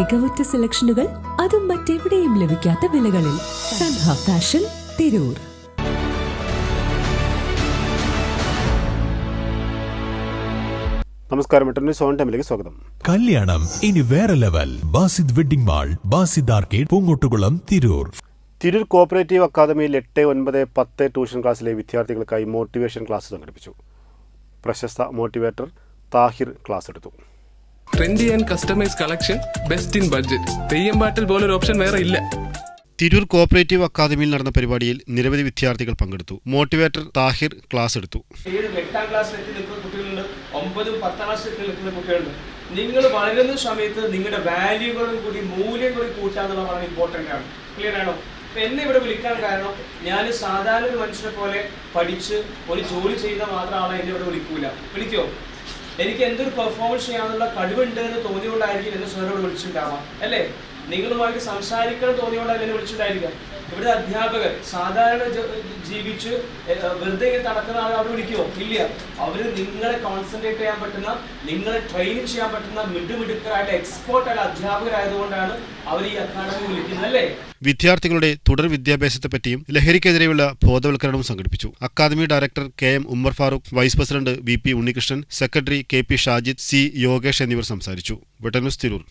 മികവുറ്റ സെലക്ഷനുകൾ അതും മറ്റെവിടെയും ലഭിക്കാത്ത വിലകളിൽ സൻഹ ഫാഷൻ തിരൂർ. നമസ്കാരം ഇന്റർനെറ്റ് സോൺ ടൈമിലേക്ക് സ്വാഗതം. കല്യാണം ഇനി വേറെ level. Basid wedding mall Basid arcade Poongottukulam Tirur. Tirur cooperative അക്കാദമിയിൽ എട്ട് ഒൻപത് പത്ത് ട്യൂഷൻ ക്ലാസ്സിലെ വിദ്യാർത്ഥികൾക്കായി മോട്ടിവേഷൻ ക്ലാസ് സംഘടിപ്പിച്ചു. പ്രശസ്ത മോട്ടിവേറ്റർ താഹിർ ക്ലാസ് എടുത്തു. Trendy and customise collection best in budget Theyyam പാട്ടിൽ പോലൊരു ഓപ്ഷൻ വേറെ ഇല്ല. തിരൂർ കോപ്പറേറ്റീവ് അക്കാദമിയിൽ നടന്ന പരിപാടിയിൽ നിരവധി വിദ്യാർത്ഥികൾ പങ്കെടുത്തു. മോട്ടിവേറ്റർ താഹിർ ക്ലാസ് എടുത്തു. എട്ടാം ക്ലാസ്സിൽ എത്തി നിൽക്കുന്ന കുട്ടികളുണ്ട്. ഒമ്പതും പത്താം ക്ലാസ്സിൽ എത്തി നിൽക്കുന്ന കുട്ടികളുണ്ട്. നിങ്ങൾ വളരുന്ന സമയത്ത് നിങ്ങളുടെ വാല്യൂകളും കൂടി മൂല്യം കൂടി കൂട്ടാന്നുള്ള വളരെ ഇമ്പോർട്ടന്റ് ആണ്. ക്ലിയർ ആണോ? അപ്പൊ എന്നെ ഇവിടെ വിളിക്കാൻ കാരണം ഞാൻ സാധാരണ ഒരു മനുഷ്യനെ പോലെ പഠിച്ച് ഒരു ജോലി ചെയ്ത മാത്രം ആളെ എന്നെ ഇവിടെ വിളിക്കൂല. വിളിക്കോ? എനിക്ക് എന്തൊരു പെർഫോമൻസ് ചെയ്യാനുള്ള കഴിവുണ്ട് എന്ന് തോന്നിയോണ്ടായിരിക്കും എന്നെ സാറോട് വിളിച്ചിട്ടുണ്ടാവാം അല്ലേ? നിങ്ങളുമായിട്ട് സംസാരിക്കണം തോന്നിയോണ്ട് എന്നെ വിളിച്ചിട്ടായിരിക്കാം ഇവിടുത്തെ അധ്യാപകർ സാധാരണ ജീവിച്ച് വെറുതെ നടക്കുന്ന ആൾ അവിടെ വിളിക്കുമോ ഇല്ല. അവർ നിങ്ങളെ കോൺസെൻട്രേറ്റ് ചെയ്യാൻ പറ്റുന്ന നിങ്ങളെ ട്രെയിനിങ് ചെയ്യാൻ പറ്റുന്ന മിടുമിടുക്കരായിട്ട് എക്സ്പോർട്ട് ആയ അധ്യാപകരായതുകൊണ്ടാണ് അവർ ഈ അക്കാഡമി വിളിക്കുന്നത് അല്ലേ? വിദ്യാർത്ഥികളുടെ തുടർ വിദ്യാഭ്യാസത്തെപ്പറ്റിയും ലഹരിക്കെതിരെയുള്ള ബോധവൽക്കരണവും സംഘടിപ്പിച്ചു. Academy director K M Ummer Farooq vice president V P Unnikrishnan secretary K P Shajid C Yogesh എന്നിവർ സംസാരിച്ചു. വെട്ടന്യൂസ് തിരൂർ.